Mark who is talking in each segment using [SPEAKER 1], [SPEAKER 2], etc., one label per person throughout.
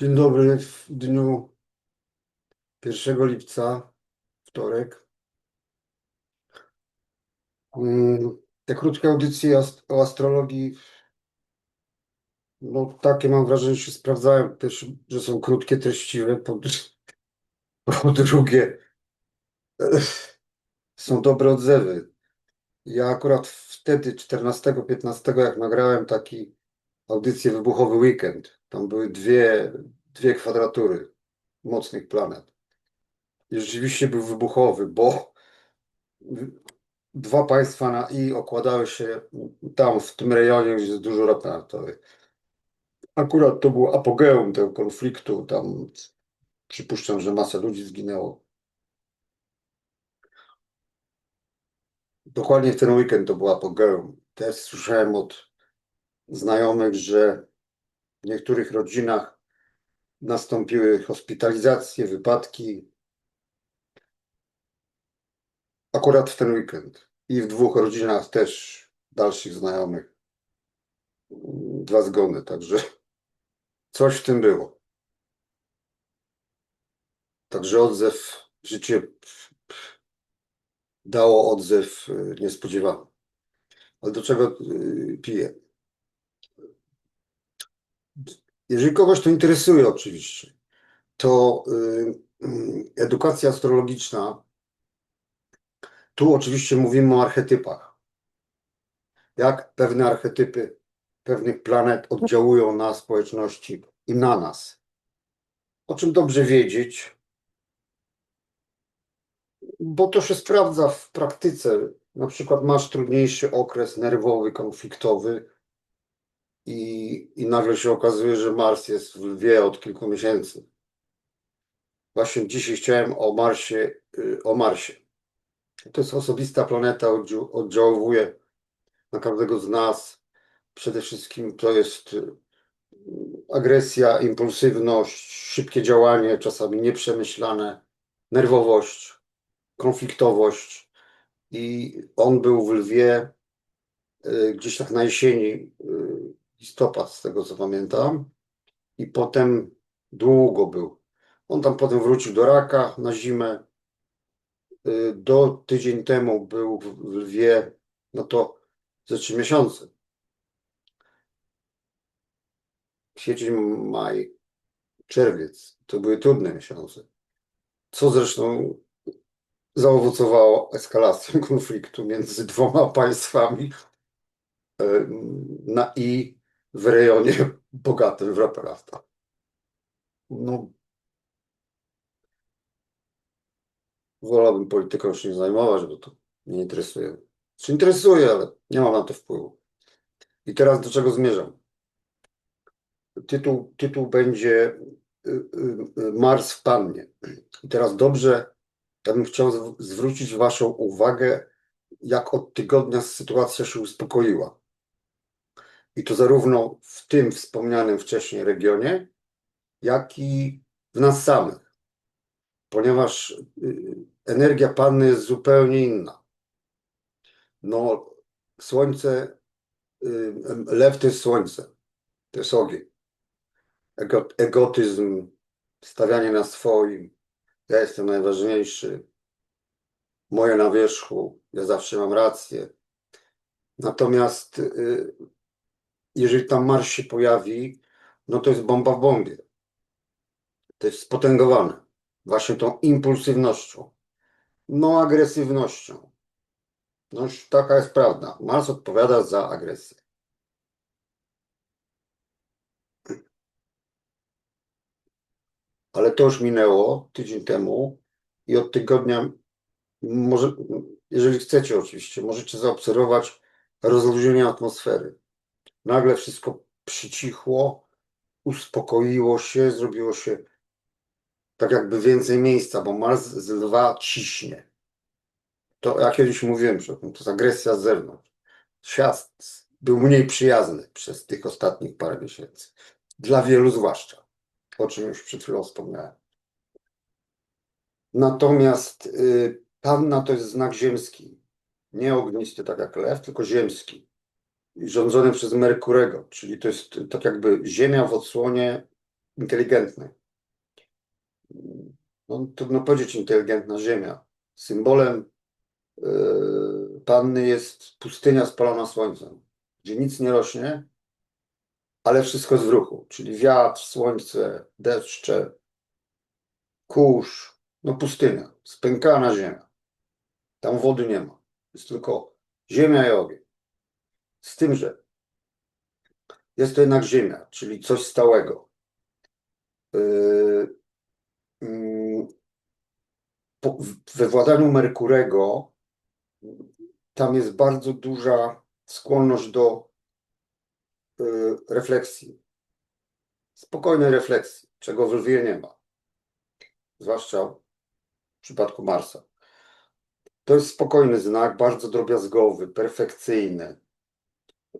[SPEAKER 1] Dzień dobry. W dniu 1 lipca, wtorek. Mm, Te krótkie audycje o astrologii, no takie mam wrażenie, że się sprawdzają. Też, że są krótkie, treściwe. Po, po drugie, są dobre odzewy. Ja akurat wtedy, 14-15, jak nagrałem taki audycję Wybuchowy Weekend, tam były dwie, dwie kwadratury mocnych planet. I rzeczywiście był wybuchowy, bo dwa państwa na I okładały się tam, w tym rejonie, gdzie jest dużo ropy naftowej. Akurat to było apogeum tego konfliktu. Tam przypuszczam, że masa ludzi zginęło. Dokładnie w ten weekend to było apogeum. Też słyszałem od znajomych, że w niektórych rodzinach nastąpiły hospitalizacje, wypadki. Akurat w ten weekend. I w dwóch rodzinach też dalszych znajomych. Dwa zgony, także coś w tym było. Także odzew, życie dało odzew y, niespodziewany. Ale do czego y, piję? Jeżeli kogoś to interesuje oczywiście, to y, y, edukacja astrologiczna, tu oczywiście mówimy o archetypach. Jak pewne archetypy pewnych planet oddziałują na społeczności i na nas. O czym dobrze wiedzieć, bo to się sprawdza w praktyce. Na przykład masz trudniejszy okres nerwowy, konfliktowy i, i nagle się okazuje, że Mars jest w lwie od kilku miesięcy. Właśnie dzisiaj chciałem o Marsie, y, o Marsie. To jest osobista planeta, oddziałuje na każdego z nas. Przede wszystkim to jest y, agresja, impulsywność, szybkie działanie, czasami nieprzemyślane, nerwowość, konfliktowość. I on był w Lwie y, gdzieś tak na jesieni, listopad, z tego co pamiętam. I potem długo był. On tam potem wrócił do Raka na zimę. Y, Do tydzień temu był w Lwie, no to ze trzy miesiące. Kwiecień, maj, czerwiec to były trudne miesiące. Co zresztą zaowocowało eskalacją konfliktu między dwoma państwami em, na i w rejonie bogatym w naftową. No, wolałbym polityką się nie zajmować, bo to nie interesuje. Czy interesuje, ale nie mam na to wpływu. I teraz do czego zmierzam? Tytuł, tytuł będzie y, y, y, Mars w Pannie. I teraz dobrze, ja bym chciał zw- zwrócić Waszą uwagę, jak od tygodnia sytuacja się uspokoiła. I to zarówno w tym wspomnianym wcześniej regionie, jak i w nas samych. Ponieważ y, energia Panny jest zupełnie inna. No, słońce, y, lew to jest słońce, to jest ogień. Ego, egotyzm, stawianie na swoim, ja jestem najważniejszy, moje na wierzchu, ja zawsze mam rację. Natomiast y, jeżeli tam Mars się pojawi, no to jest bomba w bombie. To jest spotęgowane właśnie tą impulsywnością, no agresywnością. No taka jest prawda. Mars odpowiada za agresję. Ale to już minęło tydzień temu i od tygodnia, może, jeżeli chcecie oczywiście, możecie zaobserwować rozluźnienie atmosfery. Nagle wszystko przycichło, uspokoiło się, zrobiło się tak jakby więcej miejsca, bo Mars z lwa ciśnie. To ja kiedyś mówiłem, że to jest agresja z zewnątrz. Świat był mniej przyjazny przez tych ostatnich parę miesięcy. Dla wielu zwłaszcza, o czym już przed chwilą wspomniałem. Natomiast y, panna to jest znak ziemski. Nie ognisty, tak jak lew, tylko ziemski. Rządzony przez Merkurego, czyli to jest tak jakby ziemia w odsłonie inteligentnej. No, trudno powiedzieć inteligentna ziemia. Symbolem yy, panny jest pustynia spalona słońcem, gdzie nic nie rośnie, ale wszystko jest w ruchu, czyli wiatr, słońce, deszcze, kurz, no pustynia, spękana ziemia. Tam wody nie ma. Jest tylko ziemia i ogień. Z tym, że jest to jednak ziemia, czyli coś stałego. Yy, mm, we władaniu Merkurego tam jest bardzo duża skłonność do yy, refleksji. Spokojnej refleksji, czego w Lwie nie ma. Zwłaszcza w przypadku Marsa. To jest spokojny znak, bardzo drobiazgowy, perfekcyjny.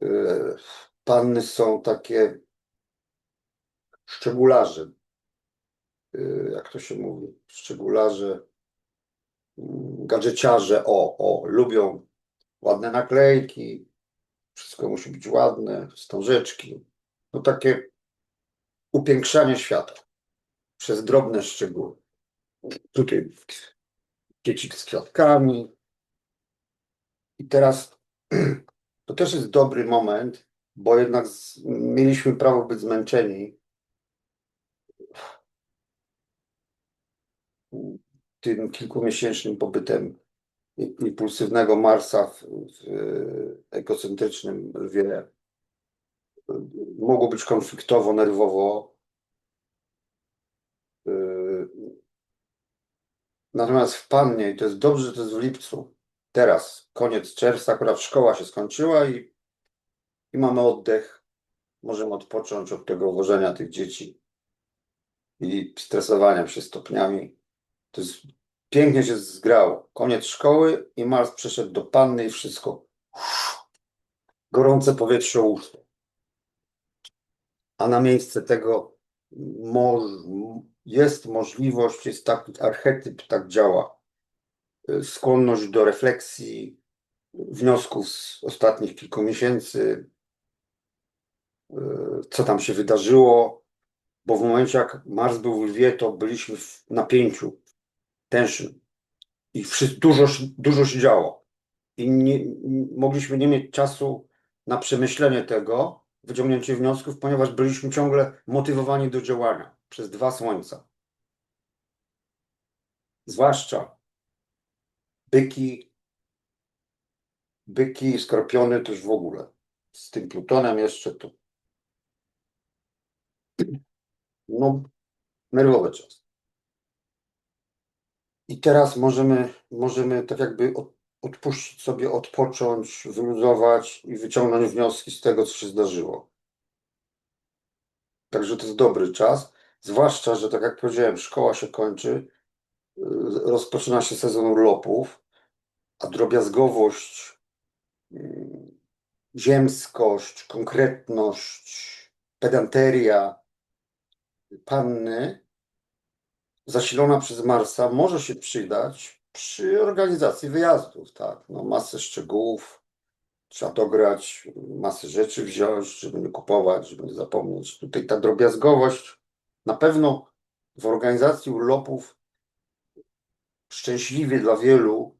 [SPEAKER 1] Yy, Panny są takie szczególarze, yy, jak to się mówi, szczególarze, mm, gadżeciarze, o, o, lubią ładne naklejki, wszystko musi być ładne, wstążeczki, no takie upiększanie świata przez drobne szczegóły. Tutaj kiecik z kwiatkami. I teraz to też jest dobry moment, bo jednak z, mieliśmy prawo być zmęczeni tym kilkumiesięcznym pobytem impulsywnego Marsa w, w egocentrycznym lwie. Mogło być konfliktowo, nerwowo. Yy, Natomiast w Pannie, i to jest dobrze, że to jest w lipcu, teraz, koniec czerwca, akurat szkoła się skończyła i, i mamy oddech. Możemy odpocząć od tego wożenia tych dzieci i stresowania się stopniami. To jest pięknie się zgrało. Koniec szkoły i Mars przeszedł do Panny i wszystko. Gorące powietrze uszło. A na miejsce tego moż- jest możliwość, jest taki archetyp, tak działa. Skłonność do refleksji, wniosków z ostatnich kilku miesięcy, y, co tam się wydarzyło, bo w momencie jak Mars był w Lwie, to byliśmy w napięciu, tension i wszy- dużo, dużo się działo. I nie, mogliśmy nie mieć czasu na przemyślenie tego, wyciągnięcie wniosków, ponieważ byliśmy ciągle motywowani do działania przez dwa słońca. Zwłaszcza byki, byki i skorpiony też w ogóle. Z tym Plutonem jeszcze to no, nerwowy czas. I teraz możemy, możemy tak jakby od, odpuścić sobie, odpocząć, wyluzować i wyciągnąć wnioski z tego, co się zdarzyło. Także to jest dobry czas, zwłaszcza, że tak jak powiedziałem, szkoła się kończy, rozpoczyna się sezon urlopów, a drobiazgowość, y, ziemskość, konkretność, pedanteria panny zasilona przez Marsa może się przydać przy organizacji wyjazdów, tak. No, masę szczegółów, trzeba dograć, masę rzeczy wziąć, żeby nie kupować, żeby nie zapomnieć. Tutaj ta drobiazgowość na pewno w organizacji urlopów szczęśliwie dla wielu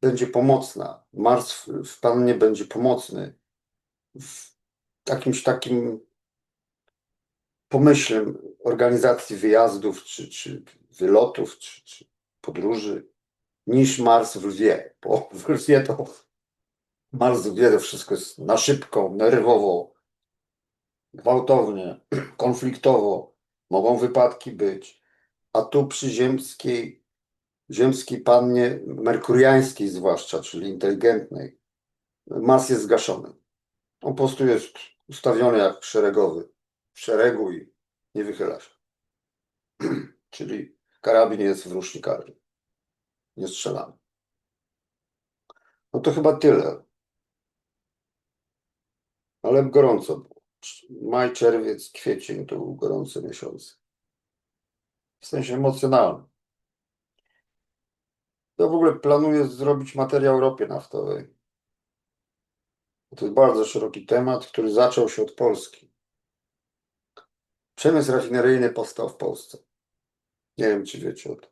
[SPEAKER 1] będzie pomocna. Mars w, w Pannie będzie pomocny. W jakimś takim pomyślnym organizacji wyjazdów, czy, czy wylotów, czy, czy podróży, niż Mars w Lwie, bo w Lwie to Mars w Lwie to wszystko jest na szybko, nerwowo, gwałtownie, konfliktowo, mogą wypadki być, a tu przy ziemskiej, ziemskiej pannie, merkuriańskiej zwłaszcza, czyli inteligentnej, Mars jest zgaszony. On po prostu jest ustawiony jak szeregowy, w szeregu i nie wychyla się. Czyli karabin jest w rusznikarni. Nie strzelamy. No to chyba tyle. Ale gorąco było. Maj, czerwiec, kwiecień to był gorący miesiąc. W sensie emocjonalnym. Ja w ogóle planuję zrobić materiał o ropie naftowej. To jest bardzo szeroki temat, który zaczął się od Polski. Przemysł rafineryjny powstał w Polsce. Nie wiem, czy wiecie o tym.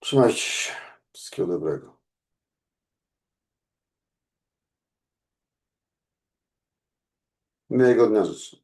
[SPEAKER 1] Trzymajcie się. Wszystkiego dobrego. Miłego dnia życzę.